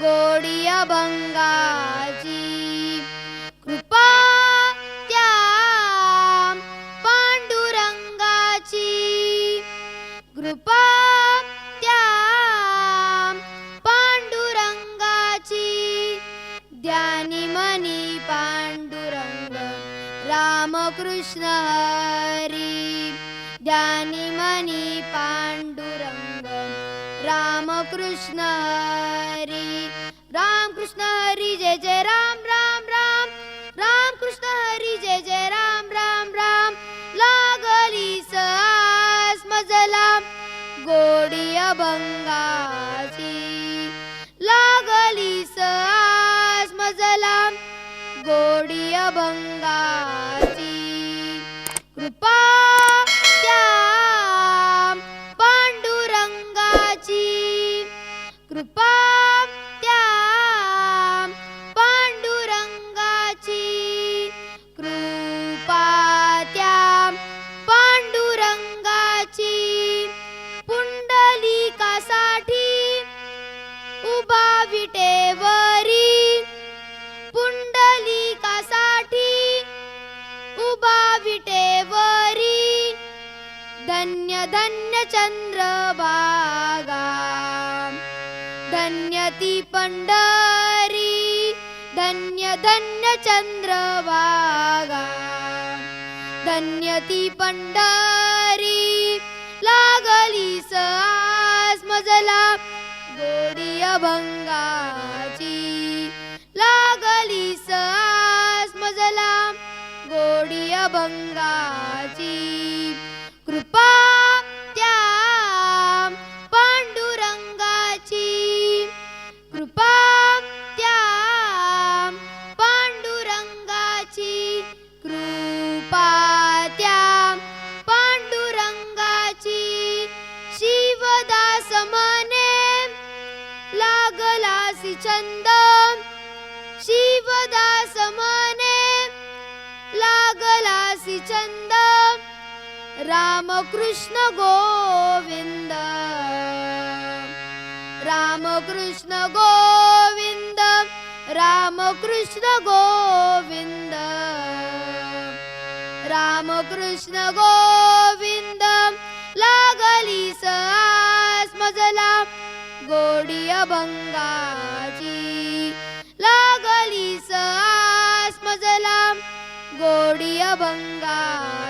गोडियभङ्गाजी कृपा त्या पाण्डुरङ्गाची कृपा गोडि अभङ्गा कृपाडुरङ्गा ज्ञानी मनी पाण्डुरङ्गी मनि पाण्डु कृष्ण हरी रामकृष्ण हरी जय जय राम राम राम राम कृष्ण हरी जय जय राम राम राम लागली सास मजला गोडी अभंगाची लागली सास मजला गोडी अभंगा धन्य धन्य चंद्रभागा धन्य ती पंढरी धन्य धन्य चंद्रभागा धन्य ती पंढरी लागली सास मजला गोडी अभंगाची लागली सास मजला गोडी अभंगाची मने लागलासि छन्द शिवदास मने लागलासि छन्द रामकृष्ण गोविन्द। रामकृष्ण गोविन्द। रामकृष्ण गोविन्द। रामकृष्ण गोविन्द। रामकृष्ण सा मजला गोडी अभंगाची लागली सास मजला गोडी अभंगाची